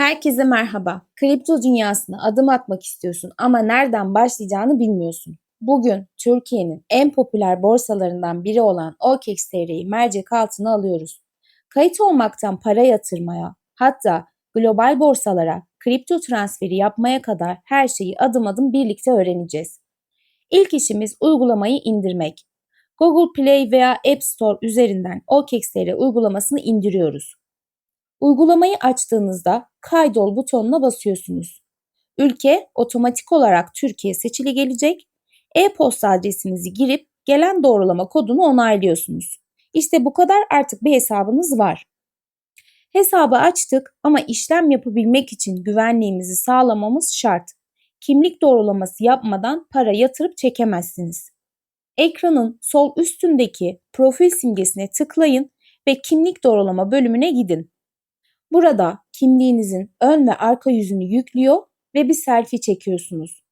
Herkese merhaba. Kripto dünyasına adım atmak istiyorsun ama nereden başlayacağını bilmiyorsun. Bugün Türkiye'nin en popüler borsalarından biri olan OKEX.TR'yi mercek altına alıyoruz. Kayıt olmaktan para yatırmaya, hatta global borsalara kripto transferi yapmaya kadar her şeyi adım adım birlikte öğreneceğiz. İlk işimiz uygulamayı indirmek. Google Play veya App Store üzerinden OKEX.TR uygulamasını indiriyoruz. Uygulamayı açtığınızda kaydol butonuna basıyorsunuz. Ülke otomatik olarak Türkiye seçili gelecek. E-posta adresinizi girip gelen doğrulama kodunu onaylıyorsunuz. İşte bu kadar artık bir hesabınız var. Hesabı açtık ama işlem yapabilmek için güvenliğimizi sağlamamız şart. Kimlik doğrulaması yapmadan para yatırıp çekemezsiniz. Ekranın sol üstündeki profil simgesine tıklayın ve kimlik doğrulama bölümüne gidin. Burada kimliğinizin ön ve arka yüzünü yüklüyor ve bir selfie çekiyorsunuz.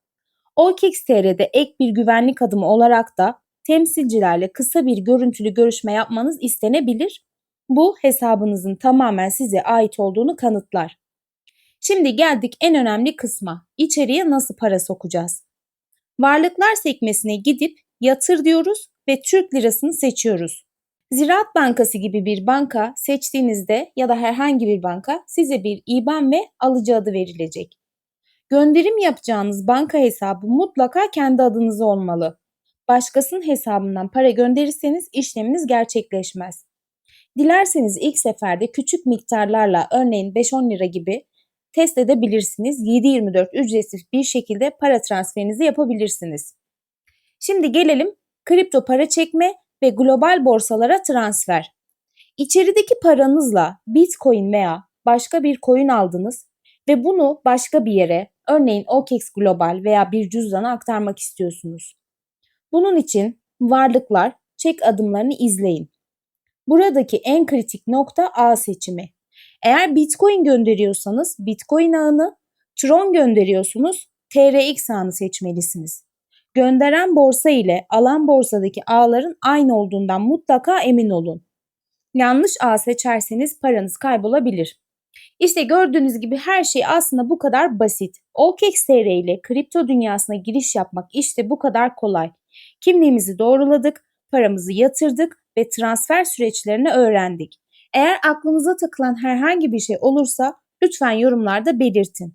OKX.TR'de ek bir güvenlik adımı olarak da temsilcilerle kısa bir görüntülü görüşme yapmanız istenebilir. Bu hesabınızın tamamen size ait olduğunu kanıtlar. Şimdi geldik en önemli kısma. İçeriye nasıl para sokacağız? Varlıklar sekmesine gidip yatır diyoruz ve Türk lirasını seçiyoruz. Ziraat Bankası gibi bir banka seçtiğinizde ya da herhangi bir banka size bir IBAN ve alıcı adı verilecek. Gönderim yapacağınız banka hesabı mutlaka kendi adınıza olmalı. Başkasının hesabından para gönderirseniz işleminiz gerçekleşmez. Dilerseniz ilk seferde küçük miktarlarla örneğin 5-10 lira gibi test edebilirsiniz. 7-24 ücretsiz bir şekilde para transferinizi yapabilirsiniz. Şimdi gelelim kripto para çekme ve global borsalara transfer. İçerideki paranızla Bitcoin veya başka bir coin aldınız ve bunu başka bir yere, örneğin OKEX Global veya bir cüzdana aktarmak istiyorsunuz. Bunun için varlıklar, çek adımlarını izleyin. Buradaki en kritik nokta ağ seçimi. Eğer Bitcoin gönderiyorsanız Bitcoin ağını, Tron gönderiyorsunuz TRX ağını seçmelisiniz. Gönderen borsa ile alan borsadaki ağların aynı olduğundan mutlaka emin olun. Yanlış ağ seçerseniz paranız kaybolabilir. İşte gördüğünüz gibi her şey aslında bu kadar basit. OKEX.TR ile kripto dünyasına giriş yapmak işte bu kadar kolay. Kimliğimizi doğruladık, paramızı yatırdık ve transfer süreçlerini öğrendik. Eğer aklınıza takılan herhangi bir şey olursa lütfen yorumlarda belirtin.